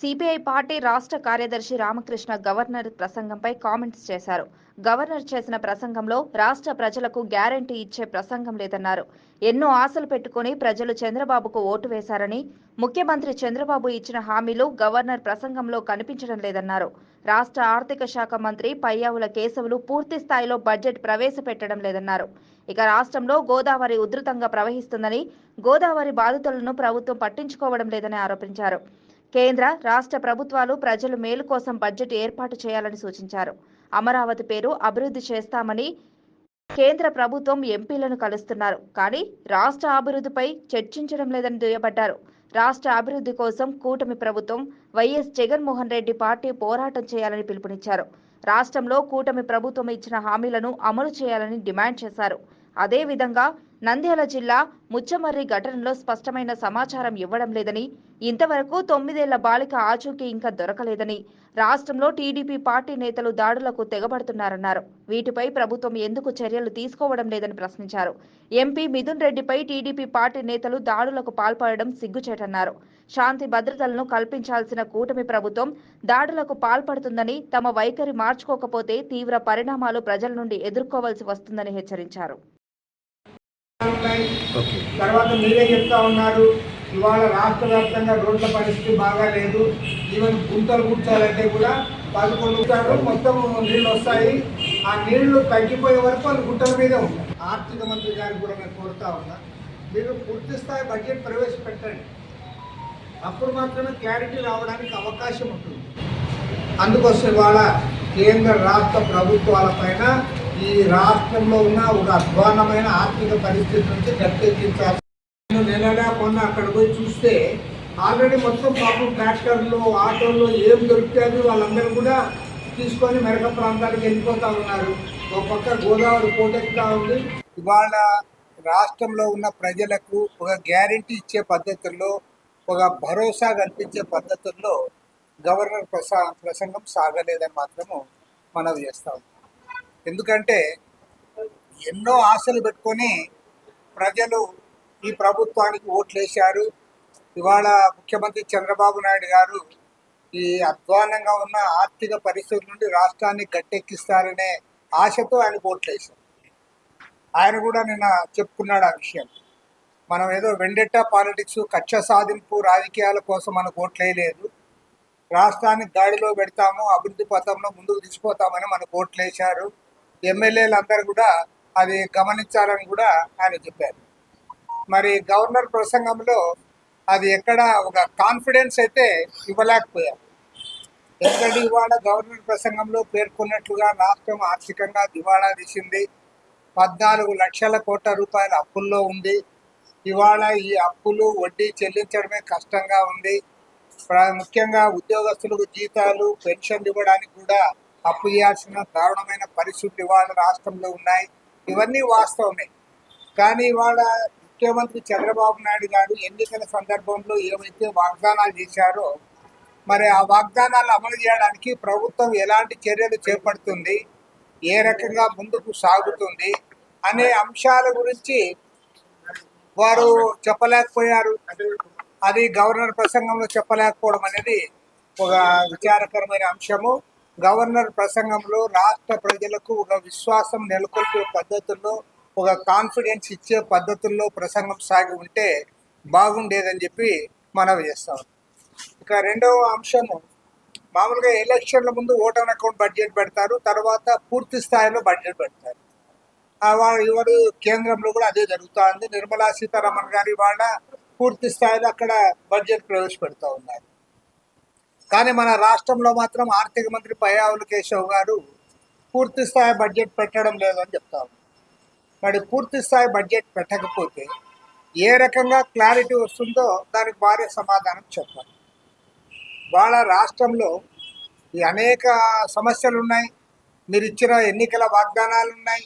CPI party రాష్ట్ర కార్యదర్శి Ramakrishna governor ప్రసంగంపై కామెంట్స్ చేశారు. గవర్నర్ చేసిన ప్రసంగంలో రాష్ట్ర ప్రజలకు గ్యారంటీ ఇచ్చే ప్రసంగం లేదన్నారు. ఎన్నో ఆశలు పెట్టుకుని ప్రజలు చంద్రబాబుకు ఓటు వేశారని ముఖ్యమంత్రి చంద్రబాబు ఇచ్చిన హామీలు గవర్నర్ ప్రసంగంలో కనిపించడం లేదన్నారు. రాష్ట్ర ఆర్థిక శాఖ మంత్రి పయ్యావుల కేశవులు పూర్తి స్థాయిలో బడ్జెట్ ప్రవేశపెట్టడం లేదన్నారు. ఇక రాష్ట్రంలో గోదావరి ఉధృతంగా ప్రవహిస్తుందని గోదావరి బాధితులను ప్రభుత్వం పట్టించుకోవడం లేదని ఆరోపించారు. కేంద్ర రాష్ట్ర ప్రభుత్వాలు ప్రజలు మేలు కోసం బడ్జెట్ ఏర్పాటు చేయాలని సూచించారు. అమరావతి పేరు అభివృద్ధి చేస్తామని కేంద్ర ప్రభుత్వం ఎంపీలను కలుస్తున్నారు. కానీ రాష్ట్ర అభివృద్ధిపై చర్చించడం లేదని దుయ్యబట్టారు రాష్ట్ర అభివృద్ధి కోసం కూటమి ప్రభుత్వం వైఎస్ జగన్మోహన్ రెడ్డి పార్టీ పోరాటం చేయాలని పిలుపునిచ్చారు. రాష్ట్రంలో కూటమి ప్రభుత్వం ఇచ్చిన హామీలను అమలు చేయాలని డిమాండ్ చేశారు. అదేవిధంగా నంద్యాల జిల్లా ముచ్చమర్రి ఘటనలో స్పష్టమైన సమాచారం ఇవ్వడం లేదని ఇంతవరకు తొమ్మిదేళ్ళ బాలిక ఆచూకీ ఇంకా దొరకలేదని రాష్ట్రంలో టీడీపీ పార్టీ నేతలు దాడులకు తెగబడుతున్నారన్నారు. వీటిపై ప్రభుత్వం ఎందుకు చర్యలు తీసుకోవడం లేదని ప్రశ్నించారు. ఎంపీ మిథున్ రెడ్డిపై టీడీపీ పార్టీ నేతలు దాడులకు పాల్పడడం సిగ్గుచేటన్నారు. శాంతి భద్రతలను కల్పించాల్సిన కూటమి ప్రభుత్వం దాడులకు పాల్పడుతుందని తమ వైఖరి మార్చుకోకపోతే తీవ్ర పరిణామాలు ప్రజల నుండి ఎదుర్కోవాల్సి వస్తుందని హెచ్చరించారు. ఉన్నాయి తర్వాత మీరే చెప్తా ఉన్నారు ఇవాళ రాష్ట్ర వ్యాప్తంగా రోడ్ల పరిస్థితి బాగా లేదు. ఈవెన్ గుంతలు కూర్చోాలంటే కూడా పదకొండు మొత్తం నీళ్ళు వస్తాయి. ఆ నీళ్ళు తగ్గిపోయే వరకు వాళ్ళు గుంటల మీదే ఉంటాయి ఆర్థిక మంత్రి గారికి కూడా నేను కోరుతా ఉన్నా మీరు పూర్తి స్థాయి బడ్జెట్ ప్రవేశపెట్టండి. అప్పుడు మాత్రమే క్లారిటీ రావడానికి అవకాశం ఉంటుంది. అందుకోసం ఇవాళ కేంద్ర రాష్ట్ర ప్రభుత్వాల పైన ఈ రాష్ట్రంలో ఉన్న ఒక అధ్వానమైన ఆర్థిక పరిస్థితి నుంచి గట్టెక్కించాలి నేను నెలలా కొన్న అక్కడ పోయి చూస్తే ఆల్రెడీ మొత్తం పాపం ట్రాక్టర్లు ఆటోలు ఏం దొరికితే వాళ్ళందరూ కూడా తీసుకొని మెరక ప్రాంతానికి వెళ్ళిపోతా ఉన్నారు. ఒక పక్క గోదావరి పోటెక్కుతా ఉంది. ఇవాళ రాష్ట్రంలో ఉన్న ప్రజలకు ఒక గ్యారంటీ ఇచ్చే పద్ధతుల్లో ఒక భరోసా కల్పించే పద్ధతుల్లో గవర్నర్ ప్రసా ప్రసంగం సాగలేదని మాత్రము మనవి చేస్తాం ఎందుకంటే ఎన్నో ఆశలు పెట్టుకొని ప్రజలు ఈ ప్రభుత్వానికి ఓట్లేశారు. ఇవాళ ముఖ్యమంత్రి చంద్రబాబు నాయుడు గారు ఈ అధ్వానంగా ఉన్న ఆర్థిక పరిస్థితుల నుండి రాష్ట్రాన్ని గట్టెక్కిస్తారనే ఆశతో ఆయన ఓట్లేశారు. ఆయన కూడా నిన్న చెప్పుకున్నాడు ఆ విషయం. మనం ఏదో వెండెట్టా పాలిటిక్స్ కక్ష సాధింపు రాజకీయాల కోసం మనకు ఓట్లేయలేదు. రాష్ట్రాన్ని గాడిలో పెడతాము అభివృద్ధి పథంలో ముందుకు తీసుకుపోతామని మనకు ఓట్లేశారు. ఎమ్మెల్యేలు అందరూ కూడా అది గమనించాలని కూడా ఆయన చెప్పారు. మరి గవర్నర్ ప్రసంగంలో అది ఎక్కడ ఒక కాన్ఫిడెన్స్ అయితే ఇవ్వలేకపోయారు. ఎందుకంటే ఇవాళ గవర్నర్ ప్రసంగంలో పేర్కొన్నట్లుగా రాష్ట్రం ఆర్థికంగా దివాళా తీసింది. పద్నాలుగు లక్షల కోట్ల రూపాయల అప్పుల్లో ఉంది. ఇవాళ ఈ అప్పులు వడ్డీ చెల్లించడమే కష్టంగా ఉంది. ముఖ్యంగా ఉద్యోగస్తులకు జీతాలు పెన్షన్లు ఇవ్వడానికి కూడా అప్పు చేయాల్సిన దారుణమైన పరిస్థితులు ఇవాళ రాష్ట్రంలో ఉన్నాయి. ఇవన్నీ వాస్తవమే. కానీ ఇవాళ ముఖ్యమంత్రి చంద్రబాబు నాయుడు గారు ఎన్నికల సందర్భంలో ఏమైతే వాగ్దానాలు చేశారో మరి ఆ వాగ్దానాలు అమలు చేయడానికి ప్రభుత్వం ఎలాంటి చర్యలు చేపడుతుంది ఏ రకంగా ముందుకు సాగుతుంది అనే అంశాల గురించి వారు చెప్పలేకపోయారు. అది గవర్నర్ ప్రసంగంలో చెప్పలేకపోవడం అనేది ఒక విచారకరమైన అంశము. గవర్నర్ ప్రసంగంలో రాష్ట్ర ప్రజలకు ఒక విశ్వాసం నెలకొల్పే పద్ధతుల్లో ఒక కాన్ఫిడెన్స్ ఇచ్చే పద్ధతుల్లో ప్రసంగం సాగి ఉంటే బాగుండేదని చెప్పి మనవి చేస్తాం ఇక రెండవ అంశము మామూలుగా ఎలక్షన్ల ముందు ఓటర్ అకౌంట్ బడ్జెట్ పెడతారు తర్వాత పూర్తి స్థాయిలో బడ్జెట్ పెడతారు. ఆ ఇవాడు కేంద్రంలో కూడా అదే జరుగుతోంది నిర్మలా సీతారామన్ గారి వాళ్ళ పూర్తి స్థాయిలో అక్కడ బడ్జెట్ ప్రవేశపెడతా ఉన్నారు. కానీ మన రాష్ట్రంలో మాత్రం ఆర్థిక మంత్రి పయ్యావుల కేశవ్ గారు పూర్తి స్థాయి బడ్జెట్ పెట్టడం లేదని చెప్తాము మరి పూర్తి స్థాయి బడ్జెట్ పెట్టకపోతే ఏ రకంగా క్లారిటీ వస్తుందో దానికి భారీ సమాధానం చెప్పాలి. వాళ్ళ రాష్ట్రంలో ఈ అనేక సమస్యలు ఉన్నాయి. మీరు ఇచ్చిన ఎన్నికల వాగ్దానాలు ఉన్నాయి.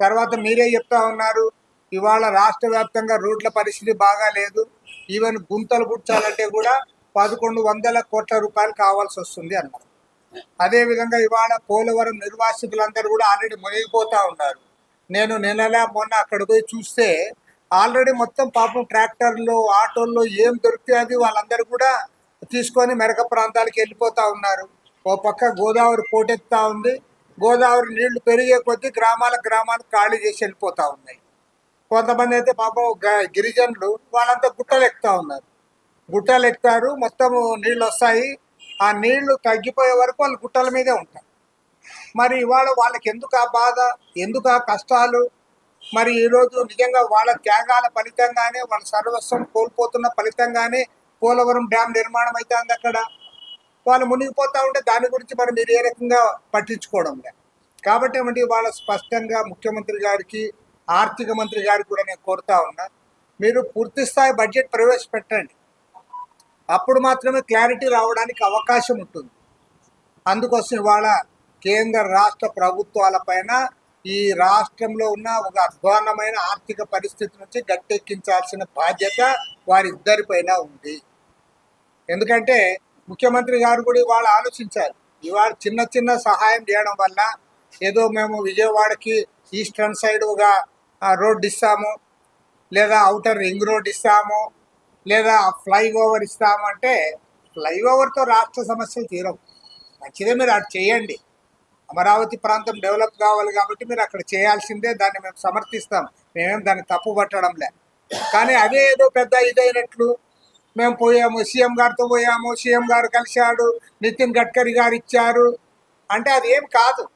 తర్వాత మీరే చెప్తా ఉన్నారు ఇవాళ రాష్ట్ర వ్యాప్తంగా రోడ్ల పరిస్థితి బాగా లేదు ఈవెన్ గుంతలు గుర్చాలంటే కూడా పదకొండు వందల కోట్ల రూపాయలు కావాల్సి వస్తుంది అన్నారు. అదేవిధంగా ఇవాళ పోలవరం నిర్వాసితులందరూ కూడా ఆల్రెడీ మునిగిపోతా ఉన్నారు. నేను నెలలా మొన్న అక్కడ పోయి చూస్తే ఆల్రెడీ మొత్తం పాపం ట్రాక్టర్లు ఆటోల్లో ఏం దొరికితే అది వాళ్ళందరూ కూడా తీసుకొని మెరక ప్రాంతాలకు వెళ్ళిపోతూ ఉన్నారు. ఓ పక్క గోదావరి పోటెత్తా ఉంది. గోదావరి నీళ్ళు పెరిగే కొద్దీ గ్రామాల గ్రామాలు ఖాళీ చేసి వెళ్ళిపోతూ ఉన్నాయి. కొంతమంది అయితే పాపం గ- గిరిజనులు వాళ్ళంతా గుట్టలు ఎక్కుతా ఉన్నారు. గుట్టలు ఎత్తారు మొత్తము నీళ్ళు వస్తాయి ఆ నీళ్ళు తగ్గిపోయే వరకు వాళ్ళు గుట్టల మీదే ఉంటారు. మరి ఇవాళ వాళ్ళకి ఎందుకు ఆ బాధ? ఎందుకు ఆ కష్టాలు? మరి ఈరోజు నిజంగా వాళ్ళ త్యాగాల ఫలితంగానే వాళ్ళ సర్వస్వం కోల్పోతున్న ఫలితంగానే పోలవరం డ్యామ్ నిర్మాణం అవుతుంది అక్కడ. వాళ్ళు మునిగిపోతూ ఉంటే దాని గురించి మరి మీరు ఏ రకంగా పట్టించుకోవడం లేదు కాబట్టి ఏమంటే వాళ్ళ స్పష్టంగా ముఖ్యమంత్రి గారికి ఆర్థిక మంత్రి గారికి కూడా నేను కోరుతా ఉన్నా మీరు పూర్తి స్థాయి బడ్జెట్ ప్రవేశపెట్టండి. అప్పుడు మాత్రమే క్లారిటీ రావడానికి అవకాశం ఉంటుంది. అందుకోసం ఇవాళ కేంద్ర రాష్ట్ర ప్రభుత్వాలపైన ఈ రాష్ట్రంలో ఉన్న ఒక అధ్వాన్నమైన ఆర్థిక పరిస్థితి నుంచి గట్టెక్కించాల్సిన బాధ్యత వారిద్దరిపైన ఉంది. ఎందుకంటే ముఖ్యమంత్రి గారు కూడా ఇవాళ ఆలోచించాలి ఇవాళ చిన్న చిన్న సహాయం చేయడం వల్ల ఏదో మేము విజయవాడకి ఈస్టర్న్ సైడ్ ఒక రోడ్ ఇస్తాము లేదా అవుటర్ రింగ్ రోడ్ ఇస్తాము లేదా ఫ్లైఓవర్ ఇస్తామంటే ఫ్లైఓవర్తో రాష్ట్ర సమస్యలు తీరవు. మంచిదే మీరు అటు చేయండి. అమరావతి ప్రాంతం డెవలప్ కావాలి కాబట్టి మీరు అక్కడ చేయాల్సిందే దాన్ని మేము సమర్థిస్తాం. మేమేం దాన్ని తప్పు పట్టడం లే. కానీ అదే ఏదో పెద్ద ఇదైనట్లు మేము పోయాము సీఎం గారితో పోయాము సీఎం గారు కలిశాడు నితిన్ గడ్కరీ గారు ఇచ్చారు. అంటే అది ఏం కాదు.